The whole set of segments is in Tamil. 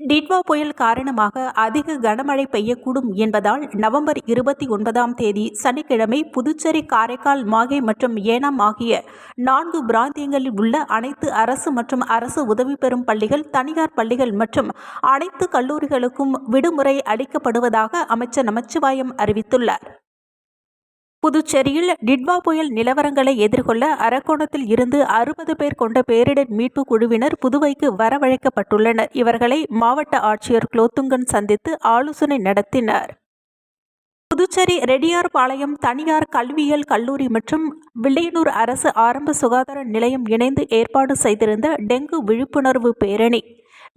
டிட்வா புயல் காரணமாக அதிக கனமழை பெய்யக்கூடும் என்பதால் நவம்பர் இருபத்தி ஒன்பதாம் தேதி சனிக்கிழமை புதுச்சேரி காரைக்கால் மாகே மற்றும் ஏனாம் ஆகிய நான்கு பிராந்தியங்களில் உள்ள அனைத்து அரசு மற்றும் அரசு உதவி பெறும் பள்ளிகள் தனியார் பள்ளிகள் மற்றும் அனைத்து கல்லூரிகளுக்கும் விடுமுறை அளிக்கப்படுவதாக அமைச்சர் நமச்சிவாயம் அறிவித்துள்ளார். புதுச்சேரியில் டிட்வா புயல் நிலவரங்களை எதிர்கொள்ள அரக்கோணத்தில் இருந்து அறுபது பேர் கொண்ட பேரிடர் மீட்பு குழுவினர் புதுவைக்கு வரவழைக்கப்பட்டுள்ளனர். இவர்களை மாவட்ட ஆட்சியர் குலோத்துங்கன் சந்தித்து ஆலோசனை நடத்தினார். புதுச்சேரி ரெடியார்பாளையம் தனியார் கல்வியியல் கல்லூரி மற்றும் வில்லையனூர் அரசு ஆரம்ப சுகாதார நிலையம் இணைந்து ஏற்பாடு செய்திருந்த டெங்கு விழிப்புணர்வு பேரணி.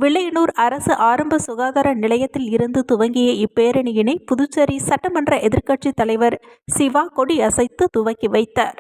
வில்லையனூர் அரசு ஆரம்ப சுகாதார நிலையத்தில் இருந்து துவங்கிய இப்பேரணியினை புதுச்சேரி சட்டமன்ற எதிர்க்கட்சித் தலைவர் சிவா கொடி அசைத்து துவக்கி வைத்தார்.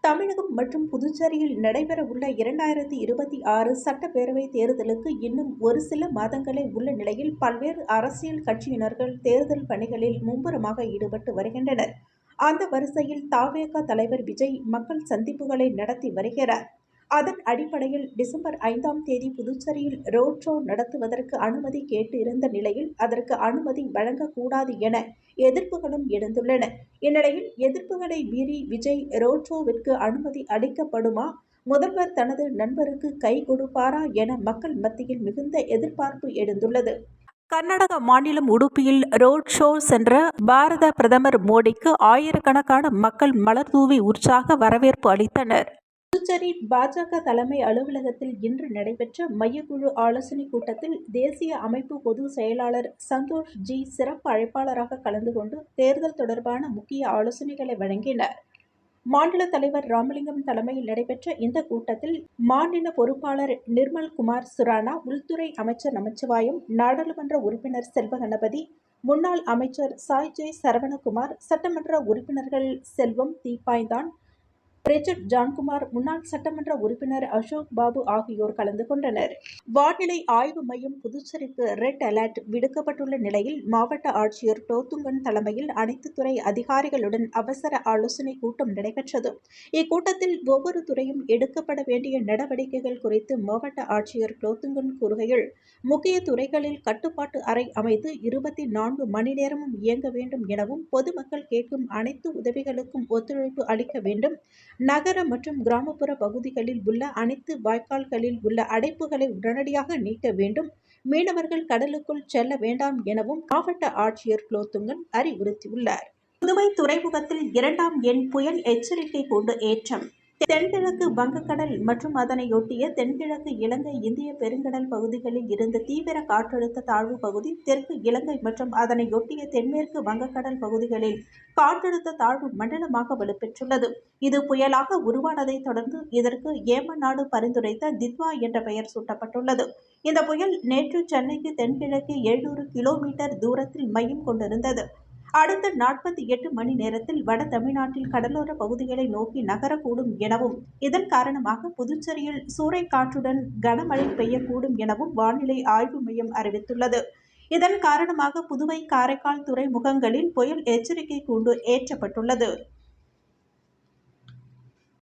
தமிழகம் மற்றும் புதுச்சேரியில் நடைபெறவுள்ள இரண்டாயிரத்தி இருபத்தி ஆறு சட்டப்பேரவை தேர்தலுக்கு இன்னும் ஒரு சில மாதங்களே உள்ள நிலையில் பல்வேறு அரசியல் கட்சியினர்கள் தேர்தல் பணிகளில் மும்முரமாக ஈடுபட்டு வருகின்றனர். அந்த வரிசையில் தாவேகா தலைவர் விஜய் மக்கள் சந்திப்புகளை நடத்தி வருகிறார். அதன் அடிப்படையில் டிசம்பர் ஐந்தாம் தேதி புதுச்சேரியில் ரோட் ஷோ நடத்துவதற்கு அனுமதி கேட்டு இருந்த நிலையில் அதற்கு அனுமதி வழங்கக்கூடாது என எதிர்ப்புகளும் எழுந்துள்ளன. இந்நிலையில் எதிர்ப்புகளை மீறி விஜய் ரோட் ஷோவிற்கு அனுமதி அளிக்கப்படுமா? முதல்வர் தனது நண்பருக்கு கை கொடுப்பாரா என மக்கள் மத்தியில் மிகுந்த எதிர்பார்ப்பு எழுந்துள்ளது. கர்நாடக மாநிலம் உடுப்பியில் ரோட் ஷோ சென்ற பாரத பிரதமர் மோடிக்கு ஆயிரக்கணக்கான மக்கள் மலர் தூவி உற்சாக வரவேற்பு அளித்தனர். புதுச்சேரி பாஜக தலைமை அலுவலகத்தில் இன்று நடைபெற்ற மையக்குழு ஆலோசனைக் கூட்டத்தில் தேசிய அமைப்பு பொதுச் செயலாளர் சந்தோஷ் ஜி சிறப்பு அழைப்பாளராக கலந்து கொண்டு தேர்தல் தொடர்பான முக்கிய ஆலோசனைகளை வழங்கினார். மாநில தலைவர் ராமலிங்கம் தலைமையில் நடைபெற்ற இந்த கூட்டத்தில் மாநில பொறுப்பாளர் நிர்மல் குமார் சுரானா உள்துறை அமைச்சர் நமச்சிவாயம் நாடாளுமன்ற உறுப்பினர் செல்வ கணபதி முன்னாள் அமைச்சர் சாய் ஜெய் சரவணகுமார் சட்டமன்ற உறுப்பினர்கள் செல்வம் தீப்பாய்தான் ரிச்சர்ட் ஜான்குமார் முன்னாள் சட்டமன்ற உறுப்பினர் அசோக் பாபு ஆகியோர் கலந்து கொண்டனர். வானிலை ஆய்வு மையம் புதுச்சேரிக்கு ரெட் அலர்ட் விடுக்கப்பட்டுள்ள நிலையில் மாவட்ட ஆட்சியர் டோத்துங்கன் தலைமையில் அனைத்து துறை அதிகாரிகளுடன் அவசர ஆலோசனை கூட்டம் நடைபெற்றது. இக்கூட்டத்தில் ஒவ்வொரு துறையும் எடுக்கப்பட வேண்டிய நடவடிக்கைகள் குறித்து மாவட்ட ஆட்சியர் டோத்துங்கன் கூறுகையில் முக்கிய துறைகளில் கட்டுப்பாட்டு அறை அமைத்து இருபத்தி நான்கு மணி நேரமும் இயங்க வேண்டும் எனவும் பொதுமக்கள் கேட்கும் அனைத்து உதவிகளுக்கும் ஒத்துழைப்பு அளிக்க வேண்டும் நகர மற்றும் கிராமப்புற பகுதிகளில் உள்ள அனைத்து வாய்க்கால்களில் உள்ள அடைப்புகளை உடனடியாக நீக்க வேண்டும். மீனவர்கள் கடலுக்குள் செல்ல வேண்டாம் எனவும் மாவட்ட ஆட்சியர் குலோத்துங்கன் அறிவுறுத்தியுள்ளார். புதுவை துறைமுகத்தில் இரண்டாம் எண் புயல் எச்சரிக்கை கொண்டு ஏற்றம். தென்கிழக்கு வங்கக்கடல் மற்றும் அதனையொட்டிய தென்கிழக்கு இலங்கை இந்திய பெருங்கடல் பகுதிகளில் இருந்த தீவிர காற்றழுத்த தாழ்வு பகுதி தெற்கு இலங்கை மற்றும் அதனையொட்டிய தென்மேற்கு வங்கக்கடல் பகுதிகளில் காற்றழுத்த தாழ்வு மண்டலமாக வலுப்பெற்றுள்ளது. இது புயலாக உருவானதை தொடர்ந்து இதற்கு ஏமன் நாடு பரிந்துரைத்த தித்வா என்ற பெயர் சூட்டப்பட்டுள்ளது. இந்த புயல் நேற்று சென்னைக்கு தென்கிழக்கு எழுநூறு கிலோமீட்டர் தூரத்தில் மையம் கொண்டிருந்தது. அடுத்த நாற்பத்தி எட்டு மணி நேரத்தில் வட தமிழ்நாட்டில் கடலோர பகுதிகளை நோக்கி நகரக்கூடும் எனவும் இதன் காரணமாக புதுச்சேரியில் சூறைக்காற்றுடன் கனமழை பெய்யக்கூடும் எனவும் வானிலை ஆய்வு மையம் அறிவித்துள்ளது. இதன் காரணமாக புதுவை காரைக்கால் துறைமுகங்களில் புயல் எச்சரிக்கை கூண்டு ஏற்றப்பட்டுள்ளது.